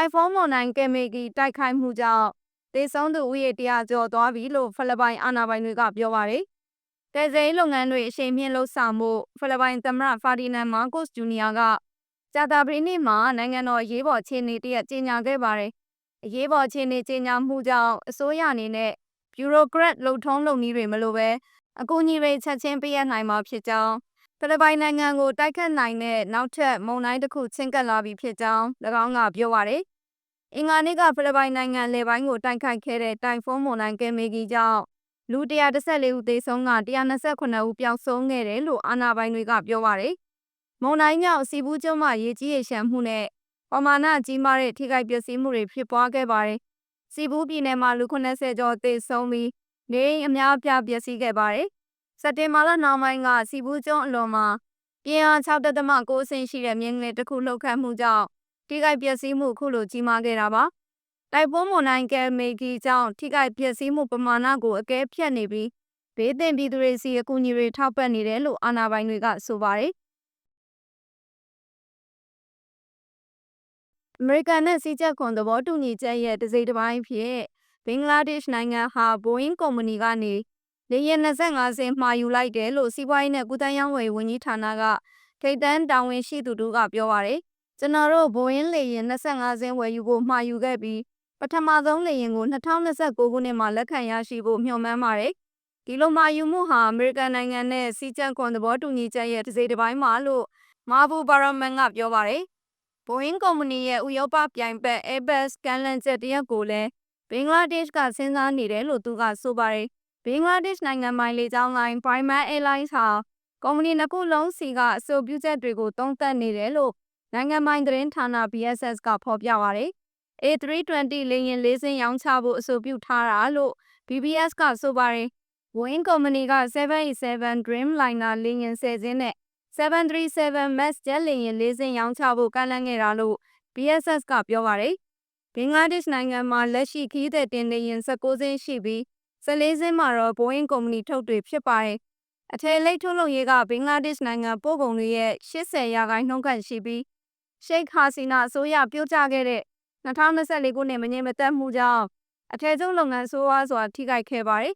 တိုင်ဖွန်းမုန်တိုင်းကယ်မေဂီတိုက်ခိုက်မှုကြောင့်သေဆုံးသူဦးရေတရာကျော်သွားပြီလို့ဖိလစ်ပိုင်အာဏာပိုင်တွေကပြောပါတယ်။ကယ်ဆယ်ရေးလုပ်ငန်းတွေအရှိန်မြင့်လှုပ်ဆောင်မှုဖိလစ်ပိုင်သမ္မတဖာဒီနန်မာကိုစ်ဂျူနီယာကကြာတာပတေးနေ့မှာနိုင်ငံတော်အရေးပေါ်အခြေအနေတရက်ကြေညာခဲ့ပါတယ်။အရေးပေါ်အခြေအနေကြေညာမှုကြောင့်အစိုးရအနေနဲ့ဗျူရိုကရက်လှုပ်ထုံးလုပ်နည်းတွေမလိုပဲအကူအညီတွေချက်ချင်းပေးရနိုင်မှာဖြစ်ကြောင်း ဖိလစ်ပိုင်နိုင်ငံကိုတိုက်ခတ်နိုင်တဲ့နောက်ထပ်မုန်တိုင်းတစ်ခုချင်းကပ်လာပြီဖြစ်ကြောင်း၎င်းကပြောပါတယ်။အင်္ဂါနေ့ကဖိလစ်ပိုင်နိုင်ငံလေပိုင်းကိုတိုက်ခိုက်ခဲ့တဲ့တိုင်ဖွန်းမုန်တိုင်းကယ်မေဂီကြောင့်လူ114ဦးသေဆုံးက129ဦးပျောက်ဆုံးခဲ့တယ်လို့အာဏာပိုင်တွေကပြောပါတယ်။မုန်တိုင်းကြောင့်စီဘူးကျွန်းမှာရေကြီးရေရှမ်းမှုနဲ့ပမာဏကြီးမားတဲ့ထိခိုက်ပျက်စီးမှုတွေဖြစ်ပွားခဲ့ပါတယ်။စီဘူးပြည်နယ်မှာလူ80ကျော်သေဆုံးပြီးနေအိမ်အများအပြားပျက်စီးခဲ့ပါတယ်။ စက်တင်ဘာလနောက်ပိုင်းကစီဘူးကျွန်းအလွန်မှာပြင်းအား6.9အဆင့်ရှိတဲ့မြင်းငယ်တစ်ခုလှုပ်ခတ်မှုကြောင့်ထိခိုက်ပျက်စီးမှုခုလိုကြီးမားခဲ့တာပါ။တိုက်ပွဲမွန်တိုင်းကယ်မေဂီကြောင့်ထိခိုက်ပျက်စီးမှုပမာဏကိုအကဲဖြတ်နေပြီးဘေးသင့်ပြည်သူတွေစီအကူအညီတွေထောက်ပံ့နေတယ်လို့အာဏာပိုင်တွေကဆိုပါတယ်။အမေရိကန်နဲ့စီးကျက်ခွန်သဘောတူညီချက်ရဲ့တစိမ့်တစ်ပိုင်းဖြစ်ဘင်္ဂလားဒေ့ရှ်နိုင်ငံဟာဘိုးအင်းကုမ္ပဏီကနေ လေယာဉ်25စင်းမှာယူလိုက်တယ်လို့စီးပွားရေးနဲ့ကုသရေးဝန်ဝန်ကြီးဌာနကထိပ်တန်းတာဝန်ရှိသူတို့ကပြောပါတယ်။ကျွန်တော်တို့ဘိုးအင်းလေယာဉ်25စင်းဝယ်ယူဖို့မှာယူခဲ့ပြီးပထမဆုံးလေယာဉ်ကို2029ခုနှစ်မှာလက်ခံရရှိဖို့မျှော်မှန်းပါတယ်။ဒီလိုမှာယူမှုဟာအမေရိကန်နိုင်ငံနဲ့စီးကျက်ခွန်သဘောတူညီချက်ရဲ့တစိမ့်တစ်ပိုင်းမှာလို့မာဘူဘာရမန်ကပြောပါတယ်။ဘိုးအင်းကုမ္ပဏီရဲ့ဥရောပပြိုင်ဘက် Airbus ကန်လန်ချက်တရက်ကိုလည်းဘင်္ဂလားဒေ့ရှ်ကစဉ်းစားနေတယ်လို့သူကဆိုပါတယ်။ ဘင်္ဂလားဒေ့ရှ်နိုင်ငံပိုင်လေကြောင်းလိုင်း Prima Airlines ဟာကုမ္ပဏီနှစ်ခုလုံးစီကအဆိုပြုချက်တွေကိုသုံးသပ်နေတယ်လို့နိုင်ငံပိုင်သတင်းဌာန BSS ကဖော်ပြပါတယ်။ A320 လေယာဉ်လေးစင်းရောင်းချဖို့အဆိုပြုထားတာလို့ BBS ကဆိုပါတယ်။ Boeing ကုမ္ပဏီက787 Dreamliner လေယာဉ်10စင်းနဲ့737 MAX ဂျက်လေယာဉ်လေးစင်းရောင်းချဖို့ကမ်းလှမ်းခဲ့တာလို့ BSS ကပြောပါတယ်။ဘင်္ဂလားဒေ့ရှ်နိုင်ငံမှာ လက်ရှိခီးသည်တင်လေယာဉ်19စင်းရှိပြီး 14စင်းမှာတော့ Boeing ကုမ္ပဏီထုတ်တွေဖြစ်ပါတယ်။အထည်လိပ်ထုတ်လုပ်ရေးကဘင်္ဂလားဒေ့ရှ်နိုင်ငံပို့ကုန်တွေရဲ့80ရာခိုင်နှုန်းခန့်ရှိပြီးရှိတ်ဟာစီနာအစိုးရပြုတ်ကျခဲ့တဲ့2024ခုနှစ်မငြိမ်မသက်မှုကြောင့်အထည်ချုပ်လုပ်ငန်းဆိုးဝါးစွာထိခိုက်ခဲ့ပါတယ်